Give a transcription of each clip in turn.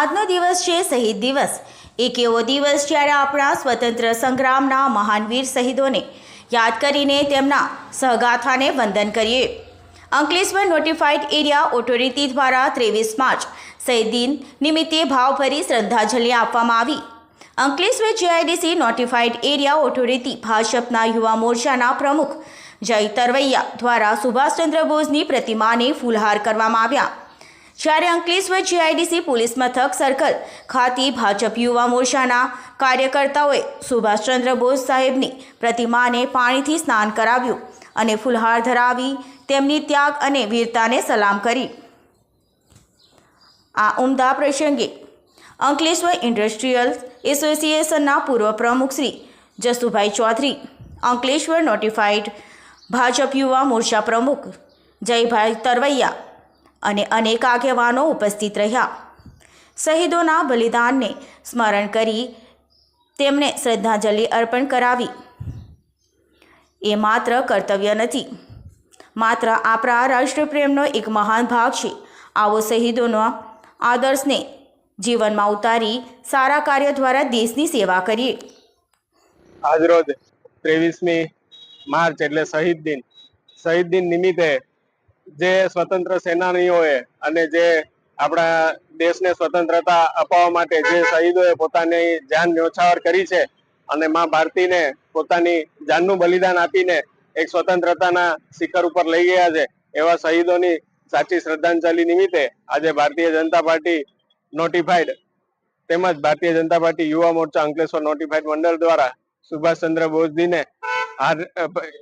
આજનો દિવસ છે શહીદ દિવસ. એક એવો દિવસ જ્યારે આપણા સ્વતંત્ર સંગ્રામના મહાન વીર શહીદોને યાદ કરીને તેમના સહગાથાને વંદન કરીએ. અંકલેશ્વર નોટિફાઈડ એરિયા ઓથોરિટી દ્વારા ત્રેવીસ માર્ચ શહીદ દિન નિમિત્તે ભાવભરી શ્રદ્ધાંજલિ આપવામાં આવી. Ankleshwar GIDC notified area authority ભાજપના યુવા મોરચાના પ્રમુખ જય તરવૈયા દ્વારા સુભાષચંદ્ર બોઝની પ્રતિમાને ફૂલહાર કરવામાં આવ્યા. જ્યારે અંકલેશ્વર જીઆઈડીસી પોલીસ મથક સર્કલ ખાતે ભાજપ યુવા મોરચાના કાર્યકર્તાઓએ સુભાષચંદ્ર બોઝ સાહેબની પ્રતિમાને પાણીથી સ્નાન કરાવ્યું અને ફુલહાર ધરાવી તેમની ત્યાગ અને વીરતાને સલામ કરી. આ ઉમદા પ્રસંગે અંકલેશ્વર ઇન્ડસ્ટ્રીયલ એસોસિએશનના પૂર્વ પ્રમુખ શ્રી જસુભાઈ ચૌધરી, અંકલેશ્વર નોટિફાઈડ ભાજપ યુવા મોરચા પ્રમુખ જયભાઈ તરવૈયા અને અનેક આગેવાનો ઉપસ્થિત રહ્યા. શહીદોના બલિદાનને સ્મરણ કરી તેમને શ્રદ્ધાંજલિ અર્પણ કરાવી. એ માત્ર કર્તવ્ય નથી. માત્ર આપણા રાષ્ટ્રપ્રેમનો એક મહાન ભાગ છે. આવો શહીદોના આદર્શને જીવનમાં ઉતારી સારા કાર્ય દ્વારા દેશની સેવા કરીએ. આજરોજ ત્રેવીસમી માર્ચ એટલે શહીદ દિન. શહીદ દિન નિમિત્તે જે સ્વતંત્ર સેનાનીઓએ અને જે આપણા દેશને સ્વતંત્રતા અપાવવા માટે જે શહીદોએ પોતાની જાન ન્યોછાવર કરી છે અને માં ભારતીને પોતાની જાનનું બલિદાન આપીને એક સ્વતંત્રતાના શિખર ઉપર લઈ ગયા છે, એવા શહીદોની સાચી શ્રદ્ધાંજલિ નિમિત્તે આજે ભારતીય જનતા પાર્ટી નોટિફાઈડ તેમજ ભારતીય જનતા પાર્ટી યુવા મોરચા અંકલેશ્વર નોટિફાઈડ મંડળ દ્વારા સુભાષચંદ્ર બોઝજીને હાર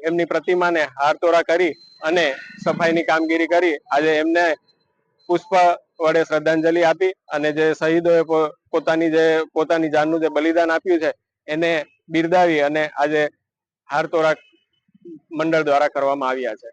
એમની પ્રતિમાને હાર તોરા કરી અને સફાઈની કામગીરી કરી. આજે એમને પુષ્પ વડે શ્રદ્ધાંજલિ આપી અને જે શહીદોએ પોતાની જે, પોતાની જાનનું જે બલિદાન આપ્યું છે, એને બિરદાવી અને આજે હાર તોરા મંડળ દ્વારા કરવામાં આવ્યા છે.